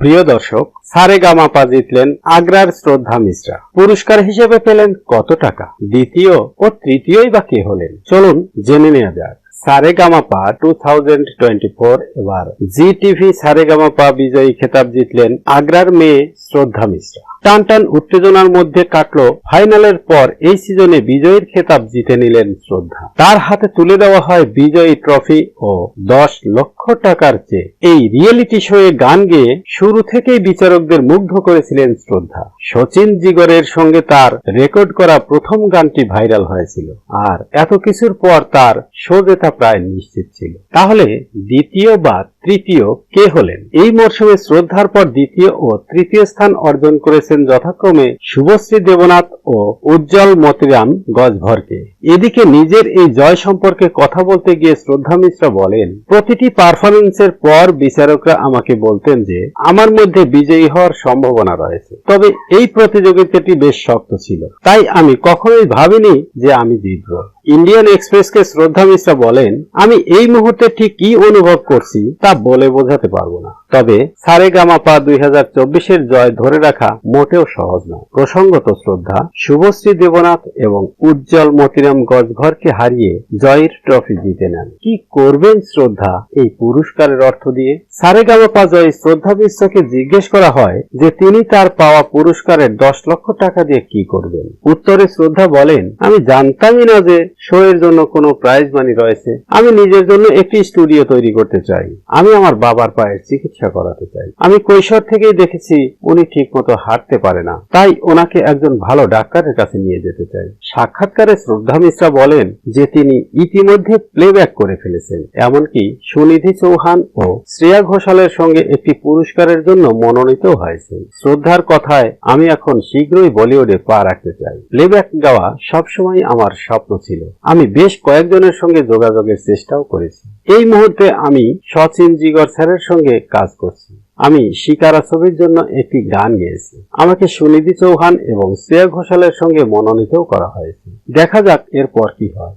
প্রিয় দর্শক, সারে গামাপা জিতলেন আগ্রার শ্রদ্ধা মিশ্রা। পুরস্কার হিসেবে পেলেন কত টাকা? দ্বিতীয় ও তৃতীয়ই বা কে হলেন? চলুন জেনে নেওয়া যাক। Sa Re Ga Ma Pa two thousand twenty four এবার। জি টিভি সারে গামাপা বিজয়ী খেতাব জিতলেন আগ্রার মেয়ে শ্রদ্ধা মিশ্রা। টান টান উত্তেজনার মধ্যে কাটলো ফাইনালের পর এই সিজনে বিজয়ীর খেতাব জিতে নিলেন শ্রদ্ধা। তার হাতে তুলে দেওয়া হয় বিজয়ী ট্রফি ও দশ লক্ষ টাকার চেয়ে। এই রিয়েলিটি শোয়ে গান গেয়ে শুরু থেকেই বিচারকদের মুগ্ধ করেছিলেন শ্রদ্ধা। সচিন জিগরের সঙ্গে তার রেকর্ড করা প্রথম গানটি ভাইরাল হয়েছিল আর এত কিছুর পর তার শো জেতা প্রায় নিশ্চিত ছিল। তাহলে দ্বিতীয় বা তৃতীয়, কে হলেন? এই মরশুমে শ্রদ্ধার পর দ্বিতীয় ও তৃতীয় স্থান অর্জন করেছেন যথাক্রমে শুভশ্রী দেবনাথ ও উজ্জ্বল মতিরাম গজভরকে। এদিকে নিজের এই জয় সম্পর্কে কথা বলতে গিয়ে শ্রদ্ধা মিশ্রা বলেন, প্রতিটি পারফরমেন্সের পর বিচারকরা আমাকে বলতেন যে, আমার মধ্যে বিজয়ী হওয়ার সম্ভাবনা রয়েছে। তবে এই প্রতিযোগিতাটি বেশ শক্ত ছিল। তাই আমি কখনোই ভাবিনি যে আমি জিতব। ইন্ডিয়ান এক্সপ্রেসকে শ্রদ্ধা মিশ্রা বলেন, আমি এই মুহূর্তে ঠিক কি অনুভব করছি তা বলে বোঝাতে পারব না। তবে সারে গামাপা দুই হাজার চব্বিশের জয় ধরে রাখা মোটেও সহজ নয়। প্রসঙ্গত শ্রদ্ধা শুভশ্রী দেবনাথ এবং উজ্জ্বল মতিরাম গজঘরকে হারিয়ে জয়ের ট্রফি জিতে নেন। কি করবেন শ্রদ্ধা এই পুরস্কারের অর্থ দিয়ে? সারে গামাপা জয়ী শ্রদ্ধা মিশ্রাকে জিজ্ঞেস করা হয় যে তিনি তার পাওয়া পুরস্কারের দশ লক্ষ টাকা দিয়ে কি করবেন? উত্তরে শ্রদ্ধা বলেন, আমি জানতামই না যে শো এর জন্য কোনো প্রাইজ মানি রয়েছে। আমি নিজের জন্য একটি স্টুডিও তৈরি করতে চাই। আমি আমার বাবার পায়ের চিকিৎসা করাতে চাই। আমি কৈশোর থেকেই দেখেছি, উনি ঠিক মতো হাঁটতে পারে না। তাই ওনাকে একজন ভালো ডাক্তারের কাছে নিয়ে যেতে চাই। সাক্ষাৎকারে শ্রদ্ধা মিশ্রা বলেন যে তিনি ইতিমধ্যে প্লেব্যাক করে ফেলেছেন। এমনকি সুনিধি চৌহান ও শ্রেয়া ঘোষালের সঙ্গে একটি পুরস্কারের জন্য মনোনীত হয়েছেন। শ্রদ্ধার কথায় আমি এখন শীঘ্রই বলিউডে পা রাখতে চাই। প্লেব্যাক গাওয়া সবসময় আমার স্বপ্ন ছিল। আমি বেশ কয়েকজনের সঙ্গে যোগাযোগের চেষ্টাও করেছি। এই মুহূর্তে আমি সচিন জিগর স্যারের সঙ্গে কাজ করছি। আমি শিকারা ছবির জন্য একটি গান গেয়েছি। আমাকে সুনিধি চৌহান এবং শ্রেয়া ঘোষালের সঙ্গে মনোনীতও করা হয়েছে। দেখা যাক এরপর কি হয়।